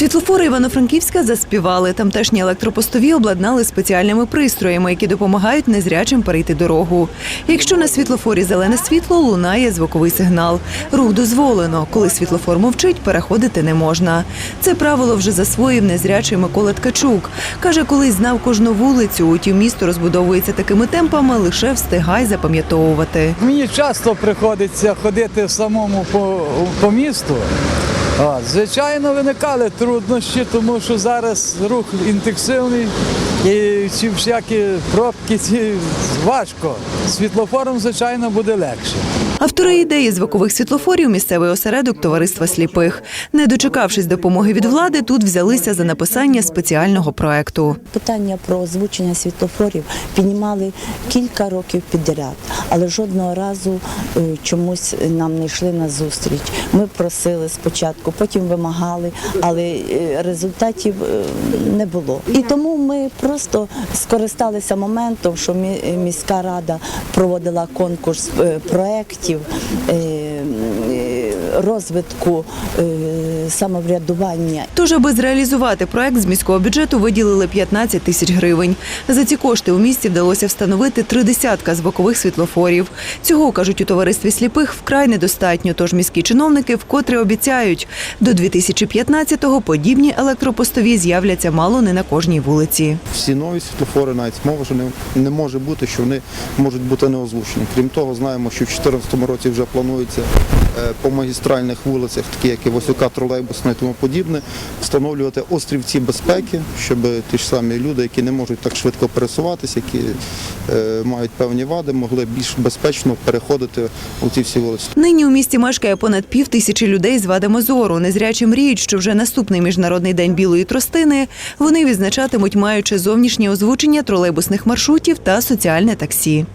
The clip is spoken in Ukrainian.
Світлофори Івано-Франківська заспівали. Тамтешні електропостові обладнали спеціальними пристроями, які допомагають незрячим перейти дорогу. Якщо на світлофорі зелене світло, лунає звуковий сигнал. Рух дозволено. Коли світлофор мовчить, переходити не можна. Це правило вже засвоїв незрячий Микола Ткачук. Каже, колись знав кожну вулицю. Утім, місто розбудовується такими темпами, лише встигай запам'ятовувати. Мені часто приходиться ходити самому по, по місту. А, звичайно, виникали труднощі, тому що зараз рух інтенсивний і ці всякі пробки ці важко. Світлофором, звичайно, буде легше. Автори ідеї звукових світлофорів місцевий осередок товариства сліпих. Не дочекавшись допомоги від влади, тут взялися за написання спеціального проекту. Питання про озвучення світлофорів піднімали кілька років підряд, але жодного разу е, чомусь нам не йшли на зустріч. Ми просили спочатку, потім вимагали, але е, результатів е, не було. І тому ми просто скористалися моментом, що мі- міська рада проводила конкурс проєктів розвитку е, самоврядування Тож, аби зреалізувати проект з міського бюджету, виділили 15 тисяч гривень. За ці кошти у місті вдалося встановити три десятка звукових світлофорів. Цього кажуть у товаристві сліпих вкрай недостатньо. Тож міські чиновники вкотре обіцяють, до 2015-го подібні електропостові з'являться мало не на кожній вулиці. всі нові світлофори, навіть мова що не, не може бути, що вони можуть бути не озвучені. Крім того, знаємо, що в 2014 році вже планується по магістральних вулицях, такі як і Васюка, Тролейбусна і тому подібне, встановлювати острівці безпеки, щоб ті ж самі люди, які не можуть так швидко пересуватися, які е, мають певні вади, могли більш безпечно переходити у ці всі вулиці. Нині у місті мешкає понад пів тисячі людей з вадами зору. Незрячі мріють, що вже наступний міжнародний день білої тростини вони відзначатимуть, маючи зовнішнє озвучення тролейбусних маршрутів та соціальне таксі.